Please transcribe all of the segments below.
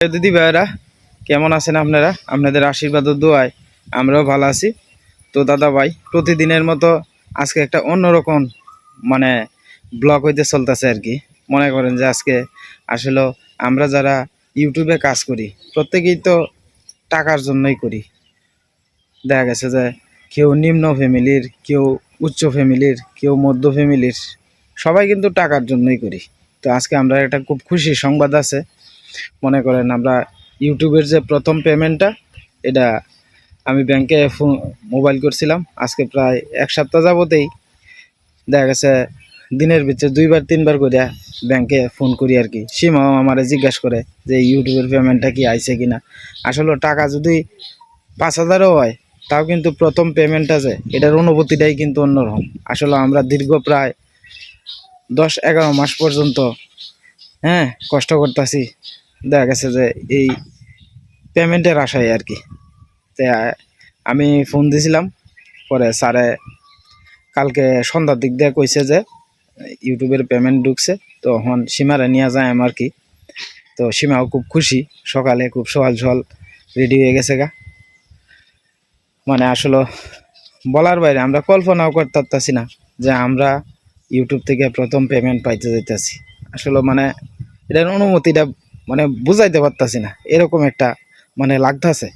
দিদি ভাইরা কেমন আছেন আপনারা? আপনাদের আশীর্বাদ ও দোয়ায় আমরাও ভালো আছি। তো দাদা ভাই, প্রতিদিনের মতো আজকে একটা অন্যরকম মানে ব্লগ হইতে চলতেছে আর কি। মনে করেন যে আজকে আসলে আমরা যারা ইউটিউবে কাজ করি, প্রত্যেকেই তো টাকার জন্যই করি। দেখা গেছে যে কেউ নিম্ন ফ্যামিলির, কেউ উচ্চ ফ্যামিলির, কেউ মধ্য ফ্যামিলির, সবাই কিন্তু টাকার জন্যই করি। তো আজকে আমরা একটা খুব খুশি সংবাদ আছে। মনে করেন আমরা ইউটিউবের যে প্রথম পেমেন্টটা, এটা আমি ব্যাংকে মোবাইল করছিলাম। আজকে প্রায় এক সপ্তাহ যাবতেই দেখা গেছে দিনের ভিতরে দুইবার, তিনবার করে ব্যাংকে ফোন করি আর কি। সীমাও আমারে জিজ্ঞাসা করে যে ইউটিউবের পেমেন্টটা কি আইছে কিনা। আসলে টাকা যদি পাঁচ হাজারও হয়, তাও কিন্তু প্রথম পেমেন্টটা যে, এটার অনুভূতিটাই কিন্তু অন্যরকম। আসলে আমরা দীর্ঘ প্রায় দশ এগারো মাস পর্যন্ত হ্যাঁ কষ্ট করতেছি। দেখা গেছে যে এই পেমেন্টের আশায় আর কি। আমি ফোন দিছিলাম, পরে স্যারে কালকে সন্ধ্যার দিক দিয়ে কইছে যে ইউটিউবের পেমেন্ট ঢুকছে তো এখন সীমারে নিয়ে যায় আমার কি। তো সীমাও খুব খুশি, সকালে খুব সকাল সকাল রেডি হয়ে গেছে গা। মানে আসলে বলার বাইরে আমরা কল্পনাও করতে পারতাছি না যে আমরা ইউটিউব থেকে প্রথম পেমেন্ট পাইতে যাইতেছি। আসলে মানে এটার অনুমতিটা মানে বুঝাইতে পারতাছি না। এরকম একটা মানে লাগতাছে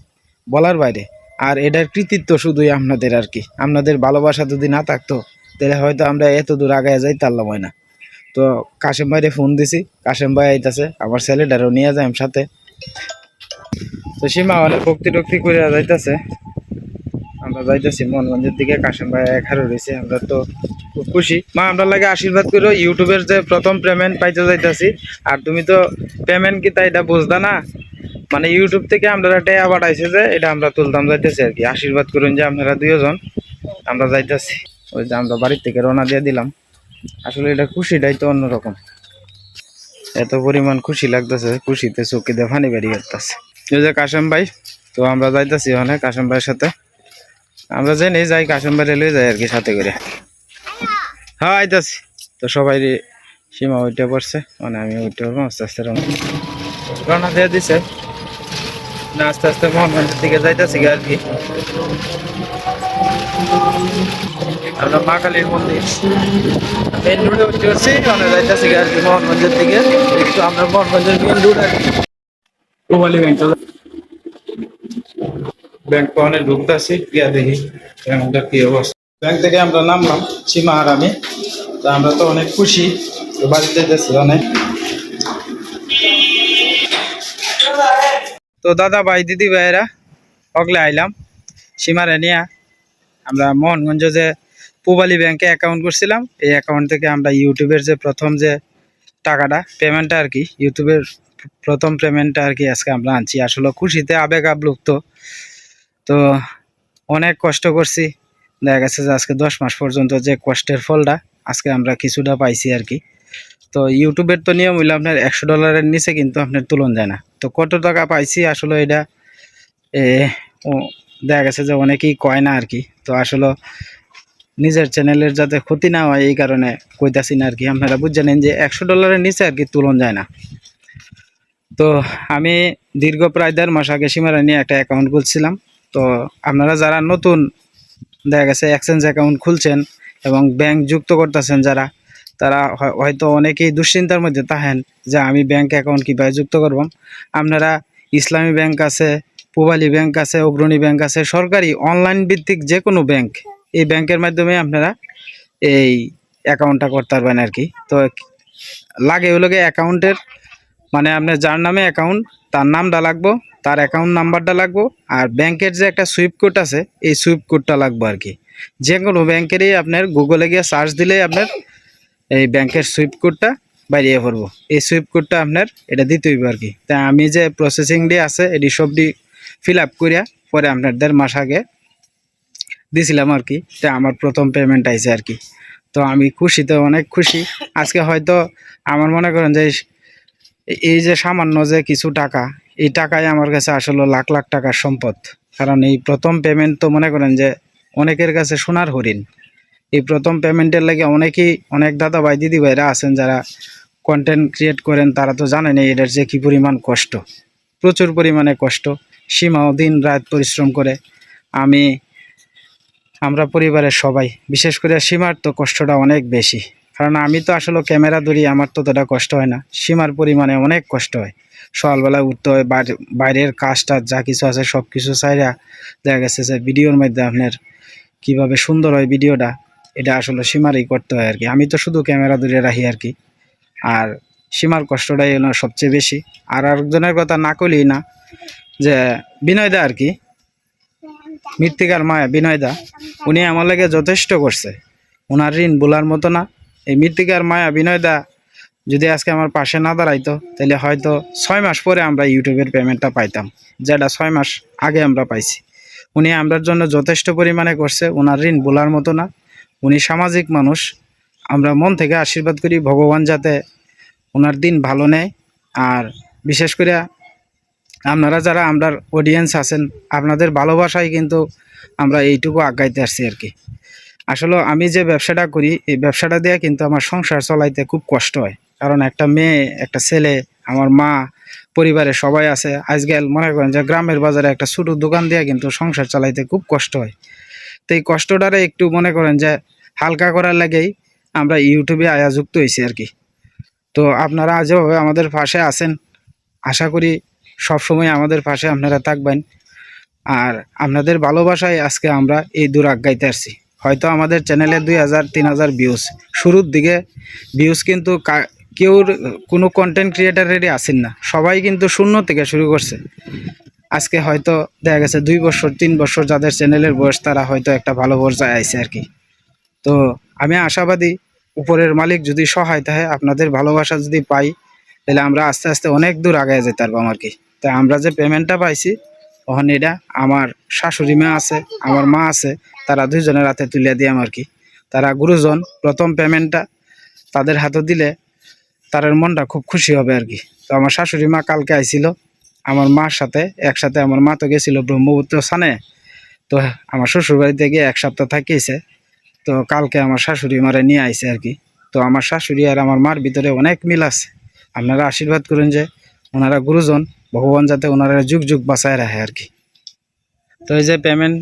বলার বাইরে। আর এটার কৃতিত্ব শুধুই আপনাদের আর কি। আপনাদের ভালোবাসা যদি না থাকতো, তাহলে হয়তো আমরা এত দূর আগায় যাই তারলাম হয় না। তো কাশেম ভাইরে ফোন দিছি। কাশেম ভাই আইতাছে, আমার ছেলেটারও নিয়ে যাই সাথে। তো সীমা অনেক ভক্তি টক্তি করে যাইতাছে। আমরা যাইতেছি মোহনগঞ্জের দিকে, কাশেম ভাই এক হারে রয়েছে আমরা তো খুব খুশি। মা, আমরা লাগে আশীর্বাদ করো ইউটিউবের যে প্রথম পেমেন্ট পাইতে যাইতাছি, আর তুমি তো পেমেন্ট কি তাই এটা বুঝতা না? মানে ইউটিউব থেকে আমরা টেয়া আইসে যে, এটা আমরা তুলতাম যাইতেছি আর কি। আশীর্বাদ করুন যে আপনারা দুইজন, আমরা যাইতেছি। ওই যে আমরা বাড়ির থেকে রওনা দিয়ে দিলাম। আসলে এটা খুশিটাই তো অন্যরকম। এত পরিমাণ খুশি লাগতেছে, খুশিতে চোখে ফানি বেরিয়ে যাচ্ছে ওই যে কাশেম ভাই, তো আমরা যাইতেছি ওখানে কাশেম ভাইয়ের সাথে। আমরা জেনে যাই কাশেম ভাই রেলওয়ে যাই আর কি সাথে করে। হ্যাঁ আইতাছি। তো সবাই সীমা ওইটা পড়ছে মানে আমি ওইটা পড়ব, আস্তে আস্তে রওনা দিয়ে দিছে। না, আস্তে আস্তে মোহনগঞ্জের দিকে যাইতেছি আর কি। আমরা মা কালীর মন্দির মেন রোডে উঠতে পারছি মানে যাইতেছি আর কি মোহনগঞ্জের দিকে। একটু আমরা মোহনগঞ্জের মেন রোড আর কি। ব্যাংক পাওয়ানে ঢুকতেছি গিয়া দেখি ব্যাংকটা কি অবস্থা। ব্যাংক থেকে আমরা নামলাম সীমা আমি তো আমরা তো অনেক খুশি, তো বাড়িতে যাচ্ছি অনেক। তো দাদা ভাই, দিদি ভাইয়েরা অগলে আইলাম, সীমারে নিয়া আমরা মোহনগঞ্জ যে পুবালি ব্যাংকে অ্যাকাউন্ট করছিলাম, এই অ্যাকাউন্ট থেকে আমরা ইউটিউবের যে প্রথম যে টাকাটা পেমেন্টটা আর কি, ইউটিউবের প্রথম পেমেন্টটা আর কি আজকে আমরা আনছি। আসলে খুশিতে আবেগ আপ্লুপ্ত তো অনেক কষ্ট করছি। দেখা গেছে যে আজকে দশ মাস পর্যন্ত যে কষ্টের ফলটা, আজকে আমরা কিছুটা পাইছি আর কি। তো ইউটিউবের তো নিয়ম হইল আপনার একশো ডলারের নিচে কিন্তু আপনার তুলন যায় না। তো কত টাকা পাইছি আসলে এটা দেখা গেছে যে অনেকেই কয় না আর কি। তো আসলে নিজের চ্যানেলের যাতে ক্ষতি না হয় এই কারণে কইতাছি না আর কি। আপনারা বুঝছেন যে একশো ডলারের নিচে আর কি তুলন যায় না। তো আমি দীর্ঘ প্রায় দেড় মাস আগে সীমারা নিয়ে একটা অ্যাকাউন্ট খুলছিলাম। তো আপনারা যারা নতুন, দেখা গেছে এক্সচেঞ্জ অ্যাকাউন্ট খুলছেন এবং ব্যাংক যুক্ত করতেছেন যারা, তারা হয়- হয়তো অনেকেই দুশ্চিন্তার মধ্যে থাকেন যে আমি ব্যাংক অ্যাকাউন্ট কীভাবে যুক্ত করব। আপনারা ইসলামী ব্যাংক আছে, পূবালী ব্যাংক আছে, অগ্রণী ব্যাংক আছে, সরকারি অনলাইন ভিত্তিক যে কোনো ব্যাংক এই ব্যাংকের মাধ্যমে আপনারা এই অ্যাকাউন্টটা করতে পারবেন আর কি। তো লাগে ওগুলোকে অ্যাকাউন্টের মানে আপনার যার নামে অ্যাকাউন্ট তার নামটা লাগবো তার অ্যাকাউন্ট নাম্বারটা লাগবো আর ব্যাংকের যে একটা সুইপ কোড আছে, এই সুইপ কোডটা লাগবে আর কি। যে কোনো ব্যাংকেরই আপনার গুগলে গিয়ে সার্চ দিলেই আপনার এই ব্যাংকের সুইপ কোডটা বাইরিয়ে পড়ব। এই সুইপ কোডটা আপনার এটা দিতে হইব আর কি। তা আমি যে প্রসেসিং ডি আছে, এটি সবটি ফিল আপ করিয়া পরে আপনার দেড় মাস আগে দিছিলাম আর কি। তা আমার প্রথম পেমেন্ট আইছে আর কি। তো আমি খুশিতে অনেক খুশি। আজকে হয়তো আমার মনে করেন যে এই- এই যে সামান্য যে কিছু টাকা এই টাকায় আমার কাছে আসলে লাখ লাখ টাকার সম্পদ। কারণ এই প্রথম পেমেন্ট তো মনে করেন যে অনেকের কাছে সোনার হরিণ। এই প্রথম পেমেন্টের লাগে অনেকেই, অনেক দাদা ভাই দিদি ভাইরা আছেন যারা কন্টেন্ট ক্রিয়েট করেন, তারা তো জানেন এটার যে কী পরিমাণ কষ্ট। প্রচুর পরিমাণে কষ্ট। সীমাও দিন রাত পরিশ্রম করে। আমি, আমরা পরিবারের সবাই, বিশেষ করে সীমার তো কষ্টটা অনেক বেশি। কারণ আমি তো আসলে ক্যামেরা ধরি, আমার তো ততটা কষ্ট হয় না। সীমার পরিমাণে অনেক কষ্ট হয়। সকালবেলায় উঠতে হয়, বাইরে- বাইরের কাজটা যা কিছু আছে সব কিছু চাইরা দেখা গেছে যে ভিডিওর মধ্যে আপনার কীভাবে সুন্দর হয় ভিডিওটা, এটা আসলে সীমারই করতে হয় আর কি আমি তো শুধু ক্যামেরা ধরে রাখি আর কি আর সীমার কষ্টটাই হলো সবচেয়ে বেশি। আর আরেকজনের কথা না করলেই না, যে বিনয়দা আর কি মৃত্তিকার মায়া, বিনয়দা, উনি আমার লাগে যথেষ্ট করছে। ওনার ঋণ বলার মতো না। এই মৃত্তিকার মায়া, বিনয়দা যদি আজকে আমার পাশে না দাঁড়াইতো, তাহলে হয়তো ছয় মাস পরে আমরা ইউটিউবের পেমেন্টটা পাইতাম, যেটা ছয় মাস আগে আমরা পাইছি। উনি আমরার জন্য যথেষ্ট পরিমাণে করছে ওনার ঋণ বলার মতো না। উনি সামাজিক মানুষ, আমরা মন থেকে আশীর্বাদ করি, ভগবান যাতে ওনার দিন ভালো নেয়। আর বিশেষ করে আপনারা যারা আমরার অডিয়েন্স আছেন, আপনাদের ভালোবাসায় কিন্তু আমরা এইটুকু আগাইতে আসছি আর কি। আসলে আমি যে ব্যবসাটা করি, এই ব্যবসাটা দিয়ে কিন্তু আমার সংসার চলাইতে খুব কষ্ট হয়। কারণ একটা মেয়ে, একটা ছেলে, আমার মা, পরিবারে সবাই আছে। আজকাল মনে করেন যে গ্রামের বাজারে একটা ছোটো দোকান দিয়ে কিন্তু সংসার চালাইতে খুব কষ্ট হয়। তো এই কষ্টটারে একটু মনে করেন যে হালকা করার লাগেই আমরা ইউটিউবে আয়া যুক্ত হয়েছি আর কি। তো আপনারা যেভাবে আমাদের পাশে আছেন, আশা করি সবসময় আমাদের পাশে আপনারা থাকবেন। আর আপনাদের ভালোবাসায় আজকে আমরা এই দূর আগাইতে আসছি। হয়তো আমাদের চ্যানেলে দুই হাজার, তিন হাজার ভিউজ শুরুর দিকে ভিউজ কিন্তু কেউ কোনো কন্টেন্ট ক্রিয়েটারেরই আসেন না। সবাই কিন্তু শূন্য থেকে শুরু করছে। আজকে হয়তো দেখা গেছে দুই বছর, তিন বছর যাদের চ্যানেলের বয়স, তারা হয়তো একটা ভালো পর্যায়ে আইছে আর কি। তো আমি আশাবাদী উপরের মালিক যদি সহায় থাকে আপনাদের ভালোবাসা যদি পাই, তাহলে আমরা আস্তে আস্তে অনেক দূর আগে যেতে পারব আর কি। তাই আমরা যে পেমেন্টটা পাইছি তখন এটা আমার শাশুড়ি মা আছে, আমার মা আছে, তারা দুইজনের হাতে তুলে দিয়ে আর কি। তারা গুরুজন, প্রথম পেমেন্টটা তাদের হাতে দিলে তাদের মনটা খুব খুশি হবে আর কি। তো আমার শাশুড়ি মা কালকে আইছিল, আমার মার সাথে, একসাথে আমার মা তো গেছিল ব্রহ্মপুত্র স্থানে। তো আমার শ্বশুর বাড়িতে গিয়ে এক সপ্তাহ থাকিয়েছে তো কালকে আমার শাশুড়ি মারে নিয়ে আইছে আর কি। তো আমার শাশুড়ি আর আমার মার ভিতরে অনেক মিল আছে। আপনারা আশীর্বাদ করুন যে ওনারা গুরুজন, ভগবান যাতে ওনারা যুগ যুগ বাঁচায় রাখে আর কি। তো এই যে পেমেন্ট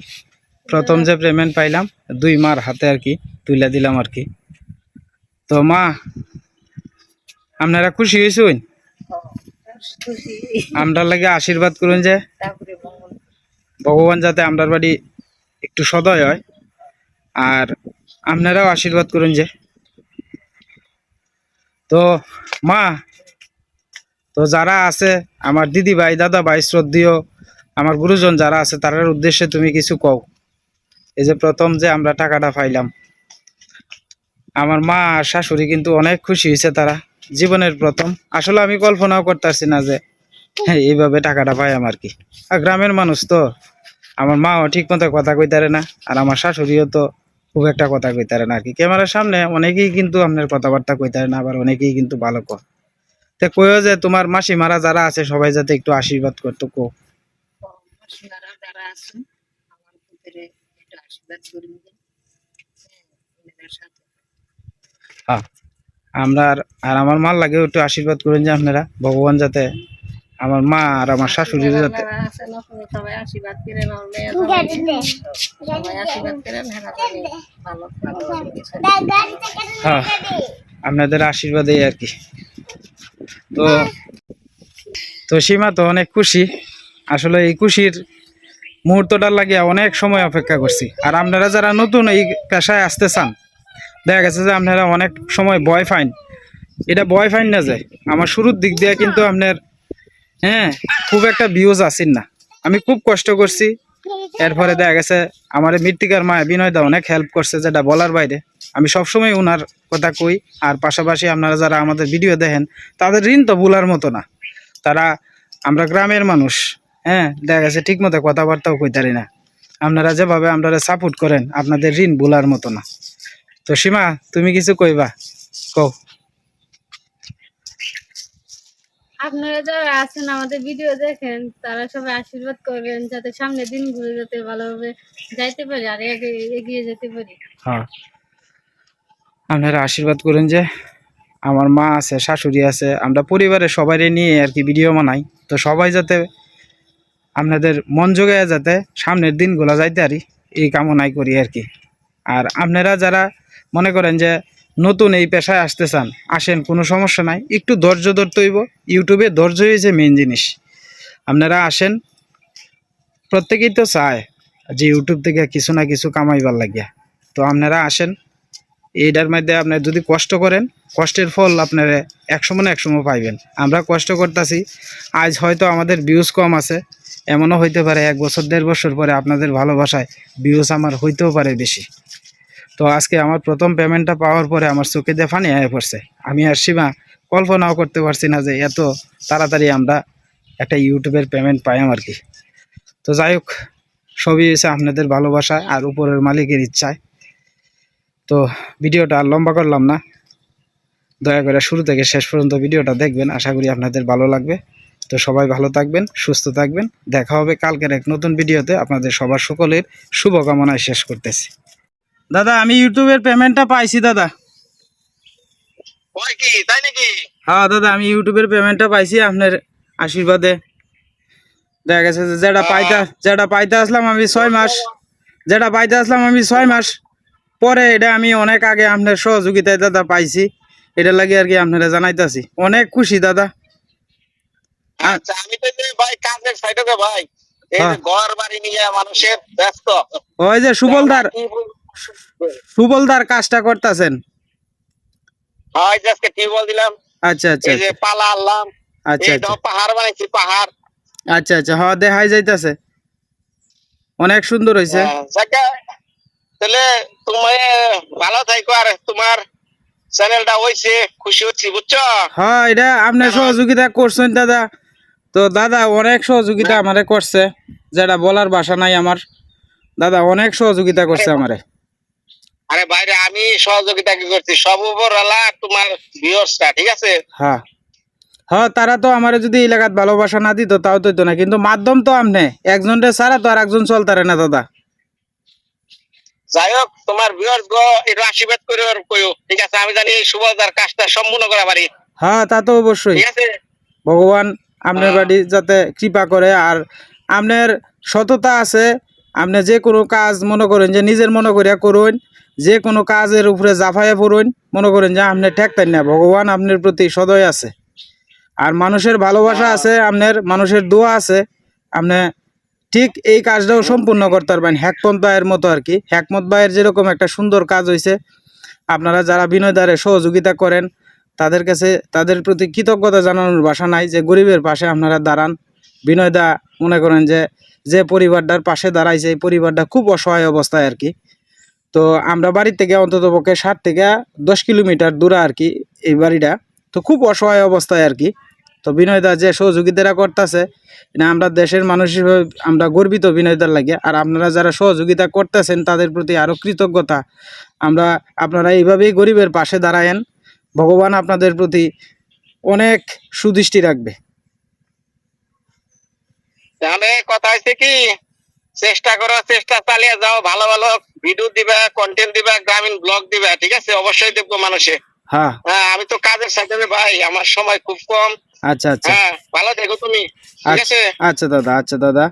প্রথম যে পেমেন্ট পাইলাম, দুই মার হাতে আর কি তুলে দিলাম আর কি। তো মা আপনারা খুশি হয়েছেন? আমরার লাগে আশীর্বাদ করুন যে ভগবান যাতে আমরার বাড়ি একটু সদয় হয়। আর আপনারাও আশীর্বাদ করুন যে। তো মা, তো যারা আছে, আমার দিদি ভাই, দাদা ভাই, শ্রদ্ধীয়, আমার গুরুজন যারা আছে তাদের উদ্দেশ্যে তুমি কিছু কও। এই যে প্রথম যে আমরা টাকাটা পাইলাম। আমার মা আর শাশুড়ি কিন্তু অনেক খুশি হয়েছে তারা। জীবনের প্রথম। আসলে আমি কল্পনাও করতেছি না যে হ্যাঁ এইভাবে টাকাটা পাই আমার কি। আর গ্রামের মানুষ তো, আমার মাও ঠিক মতো কথা কইতারে না, আর আমার শাশুড়িও তো খুব একটা কথা কইতারে না আর কি। ক্যামেরার সামনে অনেকেই কিন্তু আপনার কথাবার্তা কইতারে না, আবার অনেকেই কিন্তু ভালো কর। তে কইও যে, তোমার মাসিমারা যারা আছে, সবাই যাতে একটু আশীর্বাদ করতো কো মাসিমারা যারা আছেন, আমার আশীর্বাদ করে দিবেন হ্যাঁ, ওনাদের সাথে হ্যাঁ আমরা আর- আমার মার লাগে একটু আশীর্বাদ করেন যে আপনারা ভগবান যাতে আমার মা আর আমার শাশুড়ি যাতে আশীর্বাদ আশীর্বাদ হ্যাঁ হ্যাঁ আপনাদের আশীর্বাদেই আর কি। তো তো সীমা তো অনেক খুশি। আসলে এই খুশির মুহূর্তটার লাগে অনেক সময় অপেক্ষা করছি। আর আপনারা যারা নতুন এই পেশায় আসতে চান দেখা গেছে যে আপনারা অনেক সময় বয় ফাইন এটা বয় ফাইন না যে, আমার শুরুর দিক দিয়ে কিন্তু আপনার হ্যাঁ খুব একটা ভিউজ আসেন না। আমি খুব কষ্ট করছি। এরপরে দেখা গেছে আমার মৃত্তিকার মা বিনয় দা অনেক হেল্প করছে যেটা বলার বাইরে। আমি সবসময় ওনার কথা কই, আর পাশাপাশি আপনারা যারা আমাদের ভিডিও দেখেন, তাদের ঋণ তো ভুলার মতো না। তারা আমরা গ্রামের মানুষ হ্যাঁ দেখা গেছে ঠিক মতো কথাবার্তাও কইতারি না। আপনারা যেভাবে আপনারা সাপোর্ট করেন, আপনাদের ঋণ ভুলার মতো না। তো সীমা তুমি কিছু কইবা? কও। আপনারা যারা আছেন আমাদের ভিডিও দেখেন তারা সবাই আশীর্বাদ করবেন যাতে সামনের দিনগুলো যাতে ভালোভাবে যাইতে পারি আর এগিয়ে যেতে পারি। হ্যাঁ। আপনারা আশীর্বাদ করেন যে আমার মা আছে শাশুড়ি আছে আমরা পরিবারের সবাই নিয়ে আর কি ভিডিও বানাই। তো সবাই যাতে আপনাদের মন জোগায় যাতে সামনের দিনগুলো যাইতে পারি এই কামনাই করি আর কি। আর আপনারা যারা মনে করেন যে নতুন এই পেশায় আসতে চান, আসেন, কোনো সমস্যা নাই, একটু ধৈর্য ধরতে হইব। ইউটিউবে ধৈর্য হয়েছে মেন জিনিস। আপনারা আসেন, প্রত্যেকেই তো চায় যে ইউটিউব থেকে কিছু না কিছু কামাইবার লাগিয়া। তো আপনারা আসেন এইটার মধ্যে আপনার যদি কষ্ট করেন, কষ্টের ফল আপনারা একসময় না একসময় পাইবেন। আমরা কষ্ট করতেছি, আজ হয়তো আমাদের ভিউজ কম আছে, এমনও হইতে পারে এক বছর, দেড় বছর পরে আপনাদের ভালোবাসায় ভিউজ আমার হইতেও পারে বেশি। তো আজকে আমার প্রথম পেমেন্টটা পাওয়ার পরে আমার চোখে দিয়ে ফানি হয়ে পড়ছে। আমি আর সীমা কল্পনাও করতে পারছি না যে এত তাড়াতাড়ি আমরা একটা ইউটিউবের পেমেন্ট পাইম আর কি। তো যাই হোক, সবই হয়েছে আপনাদের ভালোবাসা আর উপরের মালিকের ইচ্ছায়। তো ভিডিওটা আর লম্বা করলাম না। দয়া করে শুরু থেকে শেষ পর্যন্ত ভিডিওটা দেখবেন, আশা করি আপনাদের ভালো লাগবে। তো সবাই ভালো থাকবেন, সুস্থ থাকবেন। দেখা হবে কালকের এক নতুন ভিডিওতে। আপনাদের সবার সকলের শুভকামনায় শেষ করতেছি। দাদা আমি ইউটিউবের পেমেন্টটা পাইছি দাদা। ওই কি? তাই নাকি? হ্যাঁ দাদা আমি ইউটিউবের পেমেন্টটা পাইছি আপনার আশীর্বাদে। দেখা গেছে যেটা পাইতে যেটা পাইতে আসলাম আমি ছয় মাস। যেটা পাইতে আসলাম আমি ছয় মাস। পরে এটা আমি অনেক আগে আপনার সহযোগিতায় দাদা পাইছি। এটা লাগে আর কি আপনারা জানাইতাছি। অনেক খুশি দাদা। আচ্ছা আমি তো ভাই কাজের সাইডে ভাই। এই হ্যাঁ। ঘর বাড়ি নিয়ে মানুষের ব্যস্ত। ওই যে সুবলদার। সুবলদার কাজটা করতেছেন? হয় যে আজকে টিউবওয়েল দিলাম আচ্ছা আচ্ছা এই যে পালা আনলাম। আচ্ছা আচ্ছা। পাহাড় বানাইছি পাহাড়। আচ্ছা আচ্ছা হ্যাঁ দেখাই যাইতাছে। অনেক সুন্দর হয়েছে হ্যাঁ, তাহলে তুমি ভালো থাকো আর তোমার চ্যানেলটা হইছে খুশি হচ্ছি বুঝছ? হ্যাঁ এটা আপনি সহযোগিতা করছেন দাদা। তো দাদা অনেক সহযোগিতা আমারে করছে যেটা বলার ভাষা নাই আমার। দাদা অনেক সহযোগিতা করছে আমারে। আরে বাইরে আমি সহযোগিতা কি করছি? সব উপর তোমার ভিউয়ার্সটা ঠিক আছে? হ্যাঁ। হ্যাঁ তারা তো আমার যদি এলাকাত ভালোবাসা না দিত তাও তো হইতো না। কিন্তু মাধ্যম তো আপনি একজনরে ছাড়া তো আর একজন চলতারে না দাদা। যাই হোক তোমার ভিউয়ার্স গো একটু আশীর্বাদ করে আর কইও। ঠিক আছে আমি জানি এই সুবলদার কাজটা সম্পূর্ণ করা পারি হ্যাঁ তা তো অবশ্যই। ঠিক আছে? ভগবান আপনার বাড়ি যাতে কৃপা করে। আর আপনার সততা আছে আপনি যে কোনো কাজ মনে করেন যে নিজের মনে করিয়া করুন, যে কোনো কাজের উপরে জাফাইয়া পড়ুন, মনে করেন যে আপনি ঠেকতেন না, ভগবান আপনার প্রতি সদয় আছে। আর মানুষের ভালোবাসা আছে, আপনার মানুষের দোয়া আছে, আপনি ঠিক এই কাজটাও সম্পূর্ণ করতে পারবেন হ্যাকপন্ত ভাইয়ের মতো আর কি। হ্যাকমত ভাইয়ের যেরকম একটা সুন্দর কাজ হয়েছে আপনারা যারা বিনয় দ্বারে সহযোগিতা করেন, তাদের কাছে তাদের প্রতি কৃতজ্ঞতা জানানোর ভাষা নাই যে গরিবের পাশে আপনারা দাঁড়ান। বিনয় দা মনে করেন যে যে পরিবারটার পাশে দাঁড়াইছে, এই পরিবারটা খুব অসহায় অবস্থায় আর কি। তো আমরা বাড়ি থেকে অন্তত পক্ষে ষাট থেকে দশ কিলোমিটার দূরে আর কি এই বাড়িটা। তো খুব অসহায় অবস্থায় আর কি। তো বিনয়দা যে সহযোগিতারা করতেছে, না আমরা দেশের মানুষ হিসেবে আমরা গর্বিত বিনয়দার লাগে। আর আপনারা যারা সহযোগিতা করতেছেন, তাদের প্রতি আরও কৃতজ্ঞতা। আমরা, আপনারা এইভাবেই গরিবের পাশে দাঁড়ায়েন। ভগবান আপনাদের প্রতি অনেক সুদৃষ্টি রাখবে। তাহলে কথা হচ্ছে কি চেষ্টা করো চেষ্টা চালিয়ে যাও ভালো ভালো ভিডিও দিবা কন্টেন্ট দিবা গ্রামীণ ব্লগ দিবা ঠিক আছে? অবশ্যই দেখব মানুষে। হ্যাঁ। হ্যাঁ আমি তো কাজের সাথে ভাই আমার সময় খুব কম। আচ্ছা আচ্ছা। হ্যাঁ ভালো দেখো তুমি ঠিক আচ্ছা আছে? আচ্ছা দাদা আচ্ছা দাদা।